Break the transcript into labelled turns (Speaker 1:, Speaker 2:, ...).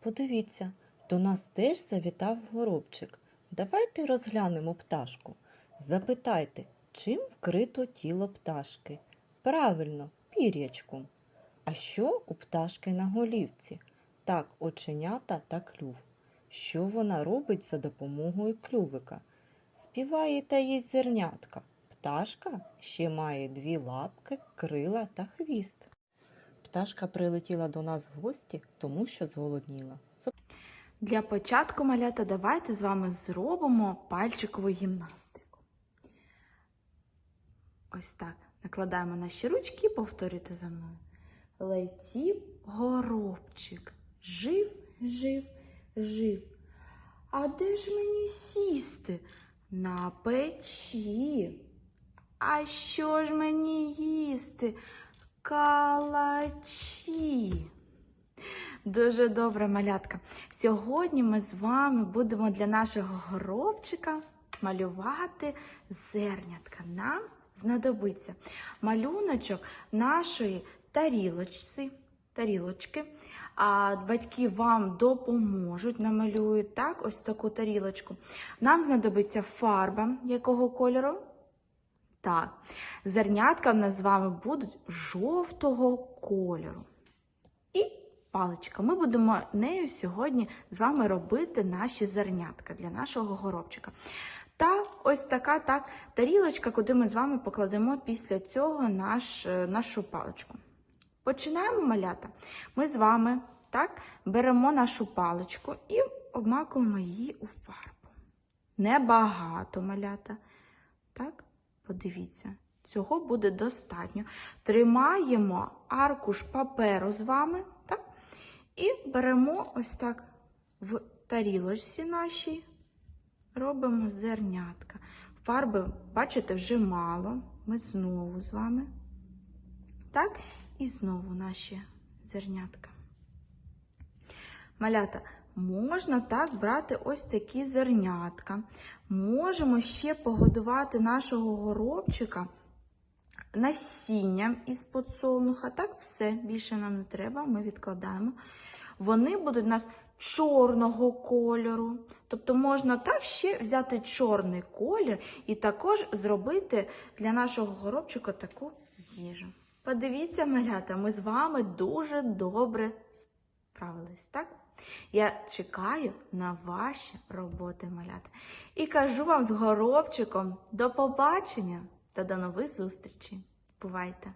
Speaker 1: Подивіться, до нас теж завітав горобчик. Давайте розглянемо пташку. Запитайте, чим вкрито тіло пташки? Правильно, пір'ячком. А що у пташки на голівці? Так, оченята та клюв. Що вона робить за допомогою клювика? Співає та їсть зернятка. Пташка ще має дві лапки, крила та хвіст. Пташка прилетіла до нас в гості, тому що зголодніла.
Speaker 2: Для початку малята давайте з вами зробимо пальчикову гімнастику. Ось так. Накладаємо наші ручки і повторюйте за мною. Летів горобчик. Жив, жив, жив. А де ж мені сісти? На печі. А що ж мені їсти? Калачі. Дуже добре, малятка. Сьогодні ми з вами будемо для нашого горобчика малювати зернятка. Нам знадобиться малюночок нашої тарілочці, тарілочки. А батьки вам допоможуть, намалюють так, ось таку тарілочку. Нам знадобиться фарба якого кольору? Так, зернятка в нас з вами будуть жовтого кольору. І паличка. Ми будемо нею сьогодні з вами робити наші зернятка для нашого горобчика. Та ось така так тарілочка, куди ми з вами покладемо після цього наш, е, нашу паличку. Починаємо малята. Ми з вами так беремо нашу паличку і обмакуємо її у фарбу. Небагато малята. Так, подивіться, цього буде достатньо. Тримаємо аркуш паперу з вами, так? І беремо ось так в тарілочці нашій, робимо зернятка. Фарби, бачите, вже мало. Ми знову з вами. Так, і знову наші зернятка. Малята, можна так брати ось такі зернятка. Можемо ще погодувати нашого горобчика насінням із подсолнуха. Так, все, більше нам не треба, ми відкладаємо. Вони будуть у нас чорного кольору. Тобто можна так ще взяти чорний колір і також зробити для нашого горобчика таку їжу. Подивіться, малята, ми з вами дуже добре справились, так? Я чекаю на ваші роботи, малята. І кажу вам з горобчиком до побачення та до нових зустрічей. Бувайте!